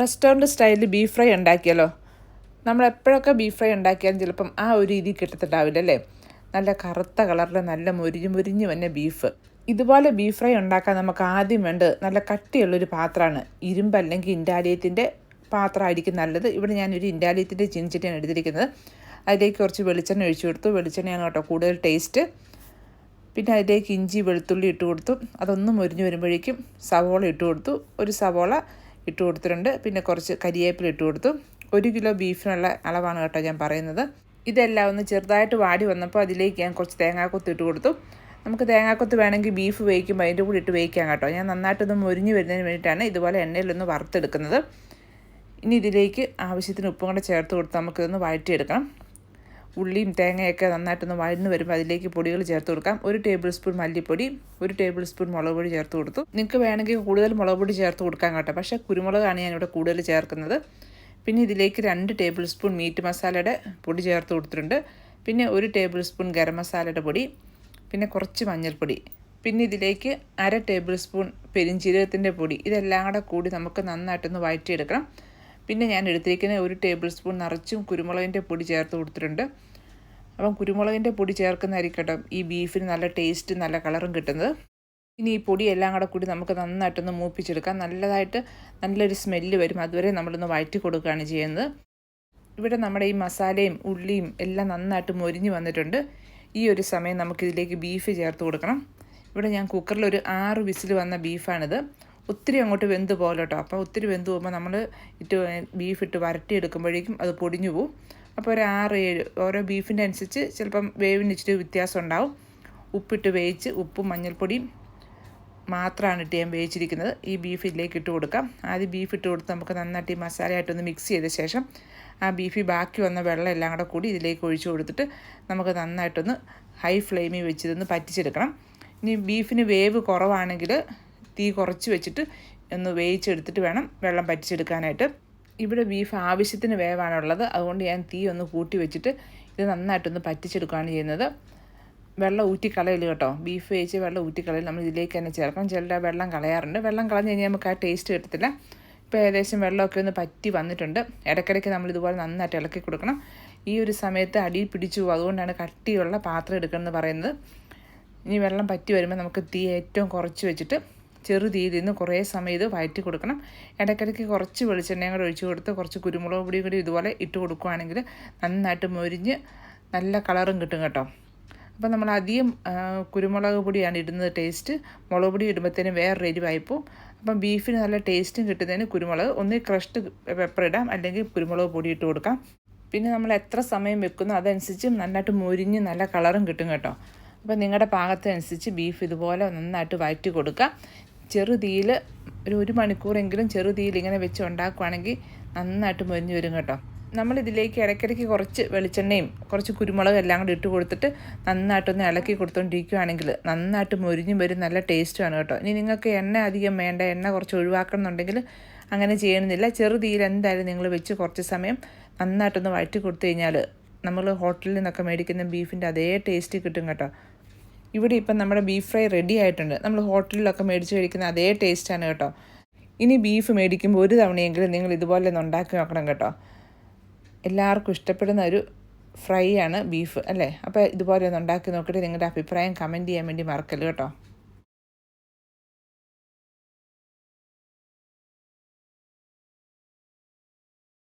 Restaurant സ്റ്റൈലിൽ beef fry ഉണ്ടാക്കിയാലോ? നമ്മൾ എപ്പോഴൊക്കെ ബീഫ് ഫ്രൈ ഉണ്ടാക്കിയാലും ചിലപ്പം ആ ഒരു രീതി കിട്ടത്തിട്ടാവില്ല അല്ലേ? നല്ല കറുത്ത കളറിൽ നല്ല മുരിഞ്ഞ് മുരിഞ്ഞു വന്ന ബീഫ്. ഇതുപോലെ ബീഫ് ഫ്രൈ ഉണ്ടാക്കാൻ നമുക്ക് ആദ്യം വേണ്ട നല്ല കട്ടിയുള്ളൊരു പാത്രമാണ്. ഇരുമ്പ് അല്ലെങ്കിൽ ഇൻഡാലിയത്തിന്റെ പാത്രമായിരിക്കും നല്ലത്. ഇവിടെ ഞാനൊരു ഇൻഡാലിയത്തിന്റെ ചിൻചട്ടിയാണ് എടുത്തിരിക്കുന്നത്. അതിലേക്ക് കുറച്ച് വെളിച്ചെണ്ണ ഒഴിച്ചു കൊടുത്തു. വെളിച്ചെണ്ണയാണ് കേട്ടോ കൂടുതൽ ടേസ്റ്റ്. പിന്നെ അതിലേക്ക് ഇഞ്ചി വെളുത്തുള്ളി ഇട്ട് കൊടുത്തു. അതൊന്നും മുരിഞ്ഞ് വരുമ്പോഴേക്കും സവോള ഇട്ട് കൊടുത്തു. ഒരു സവോള ഇട്ട് കൊടുത്തിട്ടുണ്ട്. പിന്നെ കുറച്ച് കരിയേപ്പില ഇട്ട് കൊടുത്തു. ഒരു കിലോ ബീഫിനുള്ള അളവാണ് കേട്ടോ ഞാൻ പറയുന്നത്. ഇതെല്ലാം ഒന്ന് ചെറുതായിട്ട് വാടി വന്നപ്പോൾ അതിലേക്ക് ഞാൻ കുറച്ച് തേങ്ങാക്കൊത്ത് ഇട്ട് കൊടുത്തു. നമുക്ക് തേങ്ങാക്കൊത്ത് വേണമെങ്കിൽ ബീഫ് വേവിക്കുമ്പോൾ അതിന്റെ കൂടി ഇട്ട് വേവിക്കാം കേട്ടോ. ഞാൻ നന്നായിട്ടൊന്ന് മുരിഞ്ഞ് വരുന്നതിന് വേണ്ടിയിട്ടാണ് ഇതുപോലെ എണ്ണയിലൊന്ന് വറുത്തെടുക്കുന്നത്. ഇനി ഇതിലേക്ക് ആവശ്യത്തിന് ഉപ്പും കൂടെ ചേർത്ത് കൊടുത്ത് നമുക്കിതൊന്ന് വഴറ്റിയെടുക്കണം. ഉള്ളിയും തേങ്ങയൊക്കെ നന്നായിട്ടൊന്ന് വഴന്ന് വരുമ്പോൾ അതിലേക്ക് പൊടികൾ ചേർത്ത് കൊടുക്കാം. ഒരു ടേബിൾ സ്പൂൺ മല്ലിപ്പൊടി ഒരു ടേബിൾ സ്പൂൺ മുളക് പൊടി ചേർത്ത് കൊടുത്തു. നിങ്ങൾക്ക് വേണമെങ്കിൽ കൂടുതൽ മുളക് പൊടി ചേർത്ത് കൊടുക്കാൻ കേട്ടോ. പക്ഷേ കുരുമുളകാണ് ഞാനിവിടെ കൂടുതൽ ചേർക്കുന്നത്. പിന്നെ ഇതിലേക്ക് രണ്ട് ടേബിൾ സ്പൂൺ മീറ്റ് മസാലയുടെ പൊടി ചേർത്ത് കൊടുത്തിട്ടുണ്ട്. പിന്നെ ഒരു ടേബിൾ സ്പൂൺ ഗരം മസാലയുടെ പൊടി പിന്നെ കുറച്ച് മഞ്ഞൾപ്പൊടി. പിന്നെ ഇതിലേക്ക് അര ടേബിൾ സ്പൂൺ പെരിഞ്ചീരകത്തിന്റെ പൊടി. ഇതെല്ലാം കൂടെ കൂടി നമുക്ക് നന്നായിട്ടൊന്ന് വഴറ്റിയെടുക്കണം. പിന്നെ ഞാൻ എടുത്തിരിക്കുന്ന ഒരു ടേബിൾ സ്പൂൺ നിറച്ചും കുരുമുളകിന്റെ പൊടി ചേർത്ത് കൊടുത്തിട്ടുണ്ട്. അപ്പം കുരുമുളകിന്റെ പൊടി ചേർക്കുന്നതായിരിക്കട്ടെ കേട്ടോ ഈ ബീഫിന് നല്ല ടേസ്റ്റ് നല്ല കളറും കിട്ടുന്നത്. ഇനി ഈ പൊടി എല്ലാം കൂടെ കൂടി നമുക്ക് നന്നായിട്ടൊന്ന് മൂപ്പിച്ചെടുക്കാം. നല്ലതായിട്ട് നല്ലൊരു സ്മെല്ല് വരും. അതുവരെ നമ്മളൊന്ന് വഴറ്റി കൊടുക്കുകയാണ് ചെയ്യുന്നത്. ഇവിടെ നമ്മുടെ ഈ മസാലയും ഉള്ളിയും എല്ലാം നന്നായിട്ട് മൊരിഞ്ഞ് വന്നിട്ടുണ്ട്. ഈ ഒരു സമയം നമുക്കിതിലേക്ക് ബീഫ് ചേർത്ത് കൊടുക്കണം. ഇവിടെ ഞാൻ കുക്കറിൽ ഒരു ആറ് വിസിൽ വന്ന ബീഫാണിത് ഒത്തിരി അങ്ങോട്ട് വെന്ത് പോകല കേട്ടോ അപ്പോൾ ഒത്തിരി വെന്ത് പോകുമ്പോൾ നമ്മൾ ഇട്ട് ബീഫ് ഇട്ട് വരട്ടി എടുക്കുമ്പോഴേക്കും അത് പൊടിഞ്ഞു പോകും അപ്പോൾ ഒരു ആറ് ഏഴ് ഓരോ ബീഫിന്റെ അനുസരിച്ച് ചിലപ്പം വേവിന് ഇച്ചിരി വ്യത്യാസം ഉണ്ടാവും. ഉപ്പിട്ട് വേവിച്ച് ഉപ്പും മഞ്ഞൾപ്പൊടിയും മാത്രമാണ് ഇട്ട് ഞാൻ വേവിച്ചിരിക്കുന്നത്. ഈ ബീഫ് ഇതിലേക്ക് ഇട്ട് കൊടുക്കാം. ആദ്യം ബീഫ് ഇട്ട് കൊടുത്ത് നമുക്ക് നന്നായിട്ട് ഈ മസാലയായിട്ടൊന്ന് മിക്സ് ചെയ്ത ശേഷം ആ ബീഫിൽ ബാക്കി വന്ന വെള്ളം എല്ലാം കൂടെ കൂടി ഇതിലേക്ക് ഒഴിച്ചു കൊടുത്തിട്ട് നമുക്ക് നന്നായിട്ടൊന്ന് ഹൈ ഫ്ലെയിമിൽ വെച്ചിതൊന്ന് പറ്റിച്ചെടുക്കണം. ഇനി ബീഫിന് വേവ് കുറവാണെങ്കിൽ തീ കുറച്ച് വെച്ചിട്ട് ഒന്ന് വേവിച്ചെടുത്തിട്ട് വേണം വെള്ളം പറ്റിച്ചെടുക്കാനായിട്ട്. ഇവിടെ ബീഫ് ആവശ്യത്തിന് വേവാണുള്ളത്. അതുകൊണ്ട് ഞാൻ തീ ഒന്ന് കൂട്ടി വെച്ചിട്ട് ഇത് നന്നായിട്ടൊന്ന് പറ്റിച്ചെടുക്കുകയാണ് ചെയ്യുന്നത്. വെള്ളം ഊറ്റി കളയൽ കേട്ടോ. ബീഫ് വേവിച്ച് വെള്ളം ഊറ്റിക്കളയൽ നമ്മൾ ഇതിലേക്ക് തന്നെ ചേർക്കണം. ചിലരുടെ വെള്ളം കളയാറുണ്ട്. വെള്ളം കളഞ്ഞ് കഴിഞ്ഞാൽ നമുക്ക് ആ ടേസ്റ്റ് കിട്ടത്തില്ല. ഇപ്പോൾ ഏകദേശം വെള്ളമൊക്കെ ഒന്ന് പറ്റി വന്നിട്ടുണ്ട്. ഇടയ്ക്കിടയ്ക്ക് നമ്മൾ ഇതുപോലെ നന്നായിട്ട് ഇളക്കി കൊടുക്കണം. ഈ ഒരു സമയത്ത് അടിയിൽ പിടിച്ചു പോകും. അതുകൊണ്ടാണ് കട്ടിയുള്ള പാത്രം എടുക്കണമെന്ന് പറയുന്നത്. ഇനി വെള്ളം പറ്റി വരുമ്പോൾ നമുക്ക് തീ ഏറ്റവും കുറച്ച് വെച്ചിട്ട് ചെറു തീയിൽ നിന്ന് കുറേ സമയം ഇത് വയറ്റി കൊടുക്കണം. ഇടയ്ക്കിടയ്ക്ക് കുറച്ച് വെളിച്ചെണ്ണയും കൂടെ ഒഴിച്ച് കൊടുത്ത് കുറച്ച് കുരുമുളക് പൊടിയും കൂടി ഇതുപോലെ ഇട്ട് കൊടുക്കുകയാണെങ്കിൽ നന്നായിട്ട് മൊരിഞ്ഞ് നല്ല കളറും കിട്ടും കേട്ടോ. അപ്പോൾ നമ്മൾ അധികം കുരുമുളക് പൊടിയാണ് ഇടുന്നത് ടേസ്റ്റ് മുളക് പൊടി ഇടുമ്പോഴത്തേനും വേറെ എരിവായിപ്പോൾ അപ്പം ബീഫിന് നല്ല ടേസ്റ്റും കിട്ടുന്നതിന് കുരുമുളക് ഒന്ന് ക്രഷ്ഡ് പെപ്പർ ഇടാം. അല്ലെങ്കിൽ കുരുമുളക് പൊടി ഇട്ട് കൊടുക്കാം. പിന്നെ നമ്മൾ എത്ര സമയം വെക്കുന്നു അതനുസരിച്ച് നന്നായിട്ട് മൊരിഞ്ഞ് നല്ല കളറും കിട്ടും കേട്ടോ. അപ്പോൾ നിങ്ങളുടെ പാകത്തിനനുസരിച്ച് ബീഫ് ഇതുപോലെ നന്നായിട്ട് വഴറ്റി കൊടുക്കുക. ചെറു തീയിൽ ഒരു ഒരു മണിക്കൂറെങ്കിലും ചെറുതീയിൽ ഇങ്ങനെ വെച്ച് ഉണ്ടാക്കുവാണെങ്കിൽ നന്നായിട്ട് മൊരിഞ്ഞ് വരും കേട്ടോ. നമ്മളിതിലേക്ക് ഇടയ്ക്കിടയ്ക്ക് കുറച്ച് വെളിച്ചെണ്ണയും കുറച്ച് കുരുമുളകും എല്ലാം കൂടി ഇട്ട് കൊടുത്തിട്ട് നന്നായിട്ടൊന്ന് ഇളക്കി കൊടുത്തോണ്ടിരിക്കുകയാണെങ്കിൽ നന്നായിട്ട് മൊരിഞ്ഞും വരും നല്ല ടേസ്റ്റുമാണ് കേട്ടോ. ഇനി നിങ്ങൾക്ക് എണ്ണ അധികം വേണ്ട എണ്ണ കുറച്ച് ഒഴിവാക്കണം എന്നുണ്ടെങ്കിൽ അങ്ങനെ ചെയ്യണമെന്നില്ല. ചെറുതീയിൽ എന്തായാലും നിങ്ങൾ വെച്ച് കുറച്ച് സമയം നന്നായിട്ടൊന്ന് വഴറ്റി കൊടുത്തു കഴിഞ്ഞാൽ നമ്മൾ ഹോട്ടലിൽ നിന്നൊക്കെ മേടിക്കുന്ന ബീഫിന്റെ അതേ ടേസ്റ്റ് കിട്ടും കേട്ടോ. ഇവിടെ ഇപ്പം നമ്മുടെ ബീഫ് ഫ്രൈ റെഡി ആയിട്ടുണ്ട്. നമ്മൾ ഹോട്ടലിലൊക്കെ മേടിച്ച് കഴിക്കുന്ന അതേ ടേസ്റ്റാണ് കേട്ടോ. ഇനി ബീഫ് മേടിക്കുമ്പോൾ ഒരു തവണയെങ്കിലും നിങ്ങൾ ഇതുപോലെ ഒന്ന് ഉണ്ടാക്കി നോക്കണം കേട്ടോ. എല്ലാവർക്കും ഇഷ്ടപ്പെടുന്ന ഒരു ഫ്രൈ ആണ് ബീഫ് അല്ലേ? അപ്പോൾ ഇതുപോലെ ഒന്ന് ഉണ്ടാക്കി നോക്കിയിട്ട് നിങ്ങളുടെ അഭിപ്രായം കമന്റ് ചെയ്യാൻ വേണ്ടി മറക്കല്ലോ കേട്ടോ.